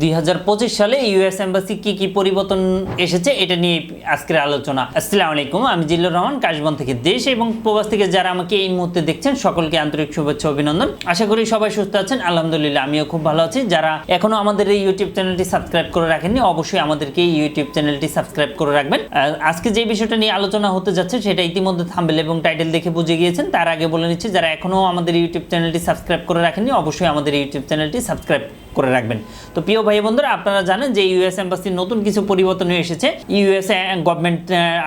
দুই হাজার পঁচিশ সালে ইউএস এম্বাসি কি কি পরিবর্তন এসেছে, এটা নিয়ে আজকের আলোচনা। আসসালামু আলাইকুম, আমি জিল্লুর রহমান, কাশবন থেকে দেশ এবং প্রবাস থেকে যারা আমাকে এই মুহূর্তে দেখছেন, সকলকে আন্তরিক শুভেচ্ছা অভিনন্দন। আশা করি সবাই সুস্থ আছেন, আলহামদুলিল্লাহ আমিও খুব ভালো আছি। যারা এখনও আমাদের এই ইউটিউব চ্যানেলটি সাবস্ক্রাইব করে রাখেননি, অবশ্যই আমাদেরকে এই ইউটিউব চ্যানেলটি সাবস্ক্রাইব করে রাখবেন। আজকে যে বিষয়টা নিয়ে আলোচনা হতে যাচ্ছে, সেটা ইতিমধ্যে থাম্বেল এবং টাইটেল দেখে বুঝে গিয়েছেন। তার আগে বলে নিচ্ছি, যারা এখনও আমাদের ইউটিউব চ্যানেলটি সাবস্ক্রাইব করে রাখেননি, অবশ্যই আমাদের ইউটিউব চ্যানেলটি সাবস্ক্রাইব করে রাখবেন। তো প্রিয় ভাই বন্ধুরা, আপনারা জানেন যে ইউএস এম্বাসির নতুন কিছু পরিবর্তন হয়ে এসেছে। ইউএস গভর্নমেন্ট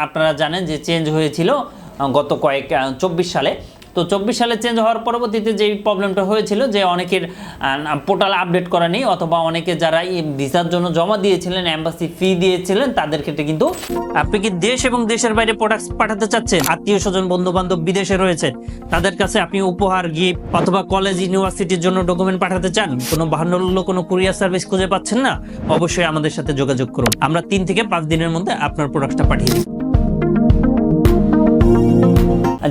আপনারা জানেন যে চেঞ্জ হয়েছিল গত কয়েক চব্বিশ সালে। তো চব্বিশ সালে চেঞ্জ হওয়ার পরবর্তীতে যে প্রবলেমটা হয়েছিল, যে অনেকের পোর্টাল আপডেট করা নেই, অথবা অনেকে যারা ভিসার জন্য জমা দিয়েছিলেন অ্যাম্বাসি ফি দিয়েছিলেন, তাদের ক্ষেত্রে কিন্তু আপনি কি দেশ এবং দেশের বাইরে প্রোডাক্ট পাঠাতে চাচ্ছেন? আত্মীয় স্বজন বন্ধু বান্ধব বিদেশে রয়েছে, তাদের কাছে আপনি উপহার গিফট অথবা কলেজ ইউনিভার্সিটির জন্য ডকুমেন্ট পাঠাতে চান? কোনো বাহান্ন কোনো কুরিয়ার সার্ভিস খুঁজে পাচ্ছেন না? অবশ্যই আমাদের সাথে যোগাযোগ করুন। আমরা তিন থেকে পাঁচ দিনের মধ্যে আপনার প্রোডাক্টটা পাঠিয়ে দিই।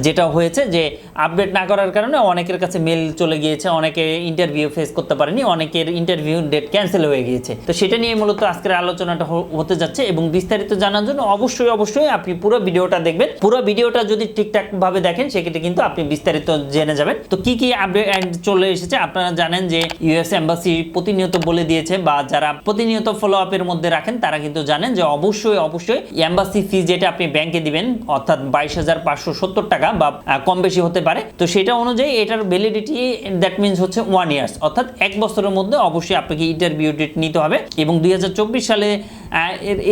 যেটা হয়েছে যে আপডেট না করার কারণে অনেকের কাছে মেল চলে গিয়েছে, অনেকে ইন্টারভিউ ফেস করতে পারেনি, অনেকের ইন্টারভিউ ডেট ক্যান্সেল হয়ে গিয়েছে। তো সেটা নিয়ে মূলত আজকের আলোচনাটা হতে যাচ্ছে এবং বিস্তারিত জানার জন্য অবশ্যই অবশ্যই আপনি পুরো ভিডিওটা দেখবেন। পুরো ভিডিওটা যদি ঠিকঠাক ভাবে দেখেন, সেক্ষেত্রে কিন্তু আপনি বিস্তারিত জেনে যাবেন। তো কি কি আপডেট চলে এসেছে? আপনারা জানেন যে ইউএস এম্বাসি প্রতিনিয়ত বলে দিয়েছে বা যারা প্রতিনিয়ত ফলো আপের মধ্যে রাখেন, তারা কিন্তু জানেন যে অবশ্যই অবশ্যই এম্বাসি ফি যেটা আপনি ব্যাংকে দিবেন, অর্থাৎ বাইশ হাজার পাঁচশো সত্তর টাকা বা আহ, কম বেশি হতে পারে। তো সেটা অনুযায়ী এটার ভ্যালিডিটি দ্যাট মিনস হচ্ছে ওয়ান ইয়ার্স অর্থাৎ এক বছরের মধ্যে অবশ্যই আপনাকে ইন্টারভিউ ডেট নিতে হবে এবং দুই হাজার চব্বিশ সালে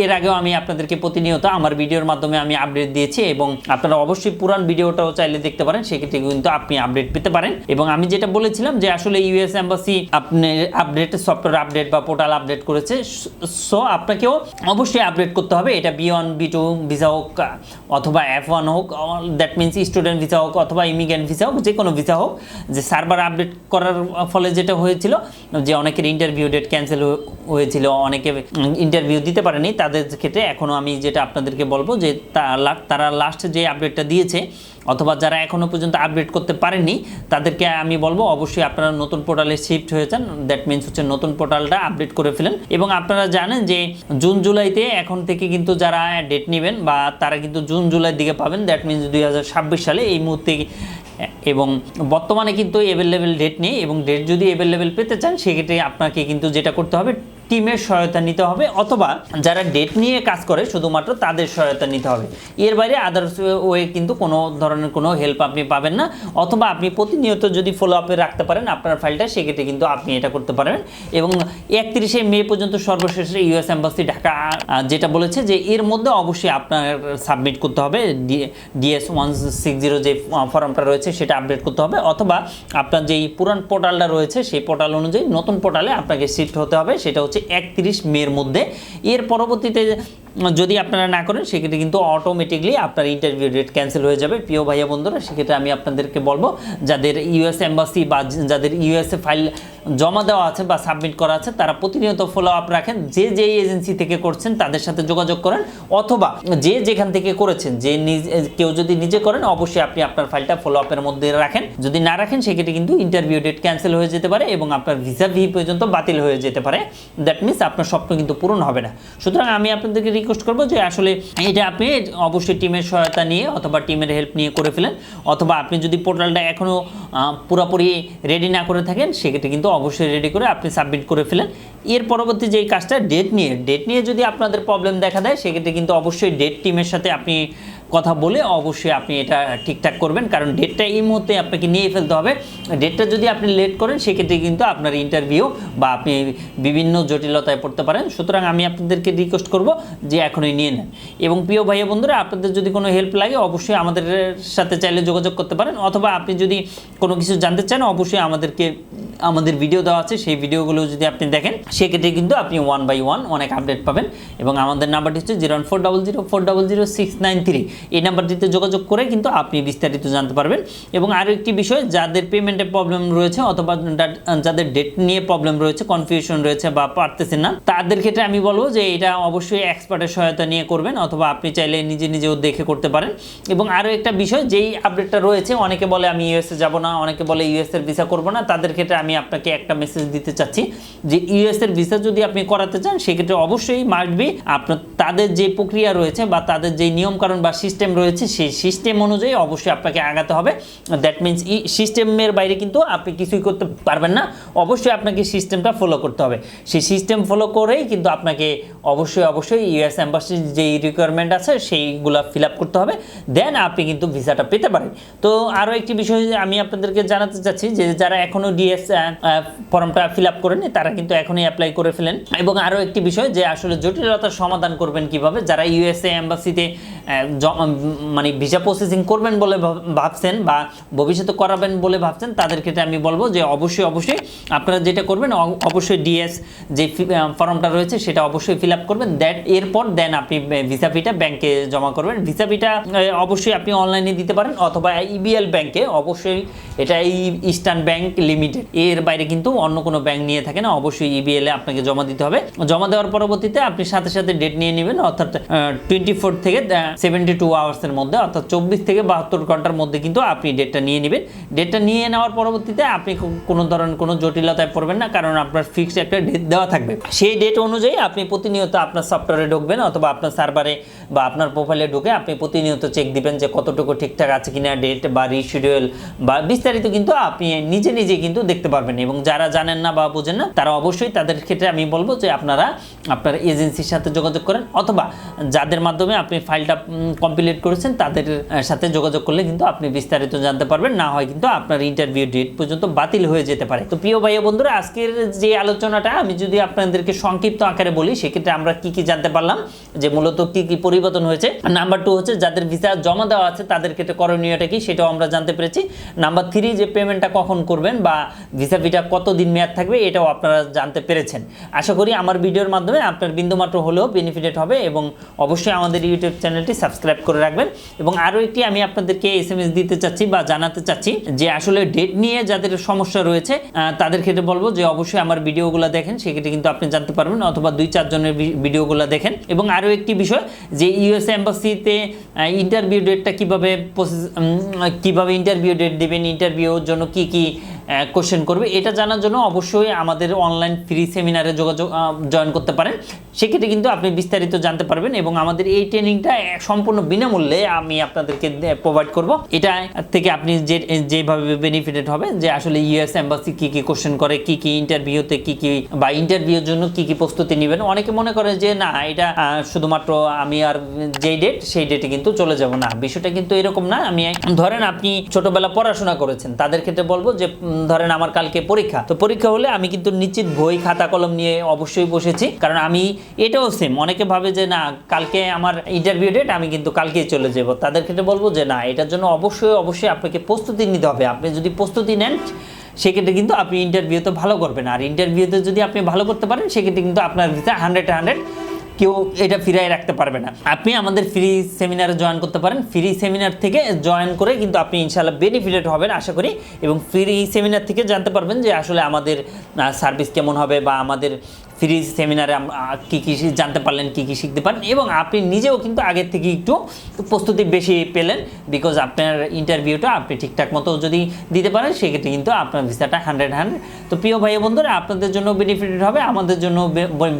এর আগেও আমি আপনাদেরকে প্রতিনিয়ত আমার ভিডিওর মাধ্যমে আমি আপডেট দিয়েছি এবং আপনারা অবশ্যই পুরান ভিডিওটাও চাইলে দেখতে পারেন, সেক্ষেত্রে কিন্তু আপনি আপডেট পেতে পারেন। এবং আমি যেটা বলেছিলাম যে আসলে ইউএস এম্বাসি আপনি আপডেট সফটওয়্যার আপডেট বা পোর্টাল আপডেট করেছে সো আপনাকেও অবশ্যই আপডেট করতে হবে। এটা B one B two visa হোক, অথবা এফ ওয়ান হোক দ্যাট মিনস স্টুডেন্ট ভিসা হোক অথবা ইমিগ্রেন্ট ভিসা হোক যে কোনো ভিসা হোক, যে সার্ভার আপডেট করার ফলে যেটা হয়েছিল, যে অনেকের ইন্টারভিউ ডেট ক্যান্সেল হয়েছিল, অনেকে ইন্টারভিউ দিতে পারেনি, তাদের ক্ষেত্রে এখনও আমি যেটা আপনাদেরকে বলব যে তারা লাস্ট যে আপডেটটা দিয়েছে, অথবা যারা এখনও পর্যন্ত আপডেট করতে পারেননি, তাদেরকে আমি বলব অবশ্যই আপনারা নতুন পোর্টালে শিফট হয়েছেন দ্যাট মিনস হচ্ছে নতুন পোর্টালটা আপডেট করে ফেলেন। এবং আপনারা জানেন যে জুন জুলাইতে এখন থেকে কিন্তু যারা ডেট নেবেন বা তারা কিন্তু জুন জুলাইয়ের দিকে পাবেন দ্যাট মিনস দুই সালে এই মুহূর্তে এবং বর্তমানে কিন্তু অ্যাভেলেবেল ডেট নেই এবং ডেট যদি অ্যাভেলেবেল পেতে চান, সেক্ষেত্রে আপনাকে কিন্তু যেটা করতে হবে টিমের সহায়তা নিতে হবে অথবা যারা ডেট নিয়ে কাজ করে শুধুমাত্র তাদের সহায়তা নিতে হবে। এর বাইরে আদার্স ওয়ে কিন্তু কোনো ধরনের কোনো হেল্প আপনি পাবেন না। অথবা আপনি প্রতিনিয়ত যদি ফলো আপে রাখতে পারেন আপনার ফাইলটা সেক্ষেত্রে কিন্তু আপনি এটা করতে পারবেন। এবং একত্রিশে মে পর্যন্ত সর্বশেষে ইউএস এম্বাসি ঢাকা যেটা বলেছে যে এর মধ্যে অবশ্যই আপনার সাবমিট করতে হবে। ডিএস ওয়ান সিক্স জিরো যে ফর্মটা রয়েছে সেটা আপডেট করতে হবে। অথবা আপনার যেই পুরান পোর্টালটা রয়েছে, সেই পোর্টাল অনুযায়ী নতুন পোর্টালে আপনাকে শিফট হতে হবে। সেটা হচ্ছে একত্রিশ মের মধ্যে। এর পরবর্তীতে যদি আপনারা না করেন, সেক্ষেত্রে কিন্তু অটোমেটিকলি আপনার ইন্টারভিউ ডেট ক্যান্সেল হয়ে যাবে। প্রিয় ভাইয়া বন্ধুরা, সেক্ষেত্রে আমি আপনাদেরকে বলব, যাদের ইউএস এম্বাসি বা যাদের ইউএসএ ফাইল জমা দেওয়া আছে বা সাবমিট করা আছে, তারা প্রতিনিয়ত ফলো আপ রাখেন, যে যে এজেন্সি থেকে করছেন তাদের সাথে যোগাযোগ করেন, অথবা যে যেখান থেকে করেছেন, যে কেউ যদি নিজে করেন, অবশ্যই আপনি আপনার ফাইলটা ফলো আপের মধ্যে রাখেন। যদি না রাখেন, সেক্ষেত্রে কিন্তু ইন্টারভিউ ডেট ক্যান্সেল হয়ে যেতে পারে এবং আপনার ভিসা ভি পর্যন্ত বাতিল হয়ে যেতে পারে। দ্যাট মিনস আপনার স্বপ্ন কিন্তু পূরণ হবে না। সুতরাং আমি আপনাদেরকে রিকোয়েস্ট করব যে আসলে এটা আপনি অবশ্যই টিমের সহায়তা নিয়ে অথবা টিমের হেল্প নিয়ে করে ফেলেন। অথবা আপনি যদি পোর্টালটা এখনও পুরোপুরি রেডি না করে থাকেন, সেক্ষেত্রে কিন্তু অবশ্যই রেডি করে আপনি সাবমিট করে ফেলেন। এর পরবর্তী যেই কাজটা ডেট নিয়ে। ডেট নিয়ে যদি আপনাদের প্রবলেম দেখা দেয়, সেক্ষেত্রে কিন্তু অবশ্যই ডেট টিমের সাথে আপনি কথা বলে অবশ্যই আপনি এটা ঠিকঠাক করবেন। কারণ ডেটটা এই মুহূর্তে আপনাকে নিয়ে ফেলতে হবে। ডেটটা যদি আপনি লেট করেন, সেক্ষেত্রে কিন্তু আপনার ইন্টারভিউ বা আপনি বিভিন্ন জটিলতায় পড়তে পারেন। সুতরাং আমি আপনাদেরকে রিকোয়েস্ট করব যে এখনই নিয়ে নেন। এবং প্রিয় ভাইয়া বন্ধুরা, আপনাদের যদি কোনো হেল্প লাগে, অবশ্যই আমাদের সাথে চাইলে যোগাযোগ করতে পারেন। অথবা আপনি যদি কোনো কিছু জানতে চান, অবশ্যই আমাদেরকে আমাদের ভিডিও দেওয়া আছে, সেই ভিডিওগুলো যদি আপনি দেখেন, সেক্ষেত্রে কিন্তু আপনি ওয়ান বাই ওয়ান অনেক আপডেট পাবেন। এবং আমাদের নাম্বারটি হচ্ছে zero four double zero four double zero six nine three. এই নাম্বারটিতে যোগাযোগ করে কিন্তু আপনি বিস্তারিত জানতে পারবেন। এবং আরও একটি বিষয়, যাদের পেমেন্টে প্রবলেম রয়েছে অথবা যাদের ডেট নিয়ে প্রবলেম রয়েছে কনফিউশন রয়েছে বা পারতেছেন না, তাদের ক্ষেত্রে আমি বলব যে এটা অবশ্যই এক্সপার্টের সহায়তা নিয়ে করবেন, অথবা আপনি চাইলে নিজে নিজেও দেখে করতে পারেন। এবং আরও একটা বিষয়, যেই আপডেটটা রয়েছে, অনেকে বলে আমি ইউএসএ যাব না, অনেকে বলে ইউএস এর ভিসা করব না, তাদের ক্ষেত্রে আমি আপনাকে একটা মেসেজ দিতে চাচ্ছি যে ইউএস এর ভিসা যদি আপনি করাতে চান, সেক্ষেত্রে অবশ্যই মাসবি আপনার, তাদের যে প্রক্রিয়া রয়েছে বা তাদের যে নিয়মকানুন বা সিস্টেম রয়েছে, সেই সিস্টেম অনুযায়ী অবশ্যই আপনাকে আগাতে হবে। দ্যাট মিনস ই সিস্টেমের বাইরে কিন্তু আপনি কিছুই করতে পারবেন না। অবশ্যই আপনাকে সিস্টেমটা ফলো করতে হবে। সেই সিস্টেম ফলো করেই কিন্তু আপনাকে অবশ্যই অবশ্যই ইউএস অ্যাম্বাসির যেই রিকোয়ারমেন্ট আছে, সেইগুলো ফিল আপ করতে হবে। দেন আপনি কিন্তু ভিসাটা পেতে পারেন। তো আরও একটি বিষয় আমি আপনাদেরকে জানাতে চাচ্ছি যে যারা এখনও ডিএস ফর্মটা ফিল আপ করেনি তারা কিন্তু এখনই অ্যাপ্লাই করে ফেলেন। এবং আরও একটি বিষয় যে, আসলে জটিলতার সমাধান করবেন কীভাবে? যারা ইউএসএ অ্যাম্বাসিতে মানে ভিসা প্রসেসিং করবেন বলে ভাব- ভাবছেন বা ভবিষ্যতে করাবেন বলে ভাবছেন, তাদের ক্ষেত্রে আমি বলব যে অবশ্যই অবশ্যই আপনারা যেটা করবেন অবশ্যই ডিএস যে ফর্মটা রয়েছে সেটা অবশ্যই ফিল আপ করবেন দ্যাট এরপর দেন আপনি ভিসা ফিটা ব্যাংকে জমা করবেন। ভিসা ফিটা অবশ্যই আপনি অনলাইনে দিতে পারেন অথবা ইবিএল ব্যাংকে অবশ্যই এটা এই ইস্টার্ন ব্যাংক লিমিটেড এর বাইরে কিন্তু অন্য কোনো ব্যাংক নিয়ে থাকে না, অবশ্যই ইবিএল এ আপনাকে জমা দিতে হবে। জমা দেওয়ার পরবর্তীতে আপনি সাথে সাথে ডেট নিয়ে নেবেন, অর্থাৎ টোয়েন্টি ফোর থেকে সেভেন্টি টু আওয়ার্সের মধ্যে, অর্থাৎ চব্বিশ থেকে বাহাত্তর ঘণ্টার মধ্যে কিন্তু আপনি ডেটটা নিয়ে নেবেন। ডেটটা নিয়ে নেওয়ার পরবর্তীতে আপনি কোনো ধরনের কোনো জটিলতায় পড়বেন না, কারণ আপনার ফিক্সড একটা ডেট দেওয়া থাকবে। সেই ডেট অনুযায়ী আপনি প্রতিনিয়ত আপনার সফটওয়্যারে ঢুকবেন অথবা আপনার সার্ভারে বা আপনার প্রোফাইলে ঢুকে আপনি প্রতিনিয়ত চেক দিবেন যে কতটুকু ঠিকঠাক আছে কিনা ডেট বা রিশিডিউল বা বিস্তারিত কিন্তু আপনি নিজে নিজে কিন্তু দেখতে পারবেন। এবং যারা জানেন না বা বোঝেন না, তারা অবশ্যই তাদের ক্ষেত্রে আমি বলব যে আপনারা আপনার এজেন্সির সাথে যোগাযোগ করেন, অথবা যাদের মাধ্যমে আপনি ফাইলটা কমপ্লিট করেছেন, তাদের সাথে যোগাযোগ করলে কিন্তু আপনি বিস্তারিত জানতে পারবেন। না হয় কিন্তু আপনার ইন্টারভিউ ডেট পর্যন্ত বাতিল হয়ে যেতে পারে। তো প্রিয় ভাই বন্ধুরা, আজকের যে আলোচনাটা, আমি যদি আপনাদেরকে সংক্ষিপ্ত আকারে বলি, সেক্ষেত্রে আমরা কি কি জানতে পারলাম, যে মূলত কি কি পরিবর্তন হয়েছে। নাম্বার টু হচ্ছে, যাদের ভিসা জমা দেওয়া আছে, তাদের ক্ষেত্রে করণীয়টা কি, সেটাও আমরা জানতে পেরেছি। নাম্বার থ্রি যে পেমেন্টটা কখন করবেন বা ভিসা ফিটা কতদিন মেয়াদ থাকবে, এটাও আপনারা জানতে পেরেছেন। আশা করি আমার ভিডিওর মাধ্যমে আপনার বিন্দুমাত্র হলেও বেনিফিটেড হবে এবং অবশ্যই আমাদের ইউটিউব চ্যানেলটি সাবস্ক্রাইব করে রাখবেন এবং আরও একটি আমি আপনাদেরকে এস এম এস দিতে চাচ্ছি বা জানাতে চাচ্ছি যে আসলে ডেট নিয়ে যাদের সমস্যা রয়েছে তাদের ক্ষেত্রে বলব যে অবশ্যই আমার ভিডিওগুলো দেখেন সেক্ষেত্রে কিন্তু আপনি জানতে পারবেন অথবা দুই চারজনের ভিডিওগুলো দেখেন। এবং আরও একটি বিষয় যে ইউএস এম্বাসিতে ইন্টারভিউ ডেটটা কীভাবে উম, কীভাবে ইন্টারভিউ ডেট দেবেন ইন্টারভিউর জন্য কি কি কোশ্চেন করবে। এটা জানার জন্য অবশ্যই আমাদের অনলাইন ফ্রি সেমিনারে যোগাযোগ জয়েন করতে পারেন। সেক্ষেত্রে কিন্তু আপনি বিস্তারিত জানতে পারবেন এবং আমাদের এই ট্রেনিংটা সম্পূর্ণ বিনামূল্যে আমি আপনাদেরকে প্রোভাইড করব। এটা থেকে আপনি যে, যেভাবে বেনিফিটেড হবে যে আসলে ইউএস এম্বাসি কী কী কোশ্চেন করে, কি কি ইন্টারভিউতে কি কি বা ইন্টারভিউর জন্য কি কি প্রস্তুতি নেবেন, অনেকে মনে করে যে, না, এটা শুধুমাত্র আমি আর যেই ডেট সেই ডেটে কিন্তু চলে যাব না। বিষয়টা কিন্তু এরকম না। আমি, ধরেন আপনি ছোটবেলা পড়াশোনা করেছেন। তাদের ক্ষেত্রে বলব যে ধরেন আমার কালকে পরীক্ষা, তো পরীক্ষা হলে আমি কিন্তু নিশ্চিত বই, খাতা, কলম নিয়ে অবশ্যই বসেছি। কারণ আমি এটাও সেম অনেকে ভাবে যে না, কালকে আমার ইন্টারভিউ ডেট আমি কিন্তু কালকেই চলে যাব। তাদের ক্ষেত্রে বলব যে না, এটার জন্য অবশ্যই অবশ্যই আপনাকে প্রস্তুতি নিতে হবে। আপনি যদি প্রস্তুতি নেন, সেক্ষেত্রে কিন্তু আপনি ইন্টারভিউতে ভালো করবেন। আর ইন্টারভিউতে যদি আপনি ভালো করতে পারেন, সেক্ষেত্রে কিন্তু আপনার ভিসা হান্ড্রেড হান্ড্রেড কেউ এটা ফিরাই রাখতে পারবে না। আপনি আমাদের ফ্রি সেমিনারে জয়েন করতে পারেন। ফ্রি সেমিনার থেকে জয়েন করে কিন্তু আপনি ইনশাল্লাহ বেনিফিটেড হবেন, আশা করি। এবং ফ্রি সেমিনার থেকে জানতে পারবেন যে আসলে আমাদের সার্ভিস কেমন হবে বা আমাদের ফ্রি সেমিনারে কী কী জানতে পারলেন, কী কী শিখতে পারেন। এবং আপনি নিজেও কিন্তু আগের থেকে একটু প্রস্তুতি বেশি পেলেন বিকজ আপনার ইন্টারভিউটা আপনি ঠিকঠাক মতো যদি দিতে পারেন, সেক্ষেত্রে কিন্তু আপনার ভিসাটা হান্ড্রেড হান্ড্রেড তো প্রিয় ভাই বন্ধুরা, আপনাদের জন্য বেনিফিটেড হবে, আমাদের জন্য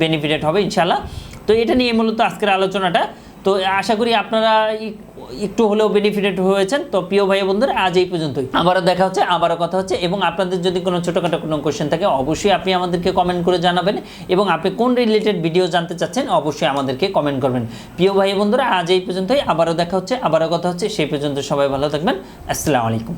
বেনিফিটেড হবে ইনশাল্লাহ তো এটা নিয়ে মূলত আজকের আলোচনাটা। তো আশা করি আপনারা একটু হলেও বেনিফিটেড হয়েছেন। তো প্রিয় ভাই বন্ধুরা, আজ এই পর্যন্তই। আবারও দেখা হচ্ছে, আবারও কথা হচ্ছে এবং আপনাদের যদি কোনো ছোটোখাটো কোনো কোয়েশ্চেন থাকে, অবশ্যই আপনি আমাদেরকে কমেন্ট করে জানাবেন এবং আপনি কোন রিলেটেড ভিডিও জানতে চাচ্ছেন, অবশ্যই আমাদেরকে কমেন্ট করবেন। প্রিয় ভাই বন্ধুরা, আজ এই পর্যন্তই, আবারও দেখা হচ্ছে, আবারও কথা হচ্ছে, সেই পর্যন্ত সবাই ভালো থাকবেন। আসসালামু আলাইকুম।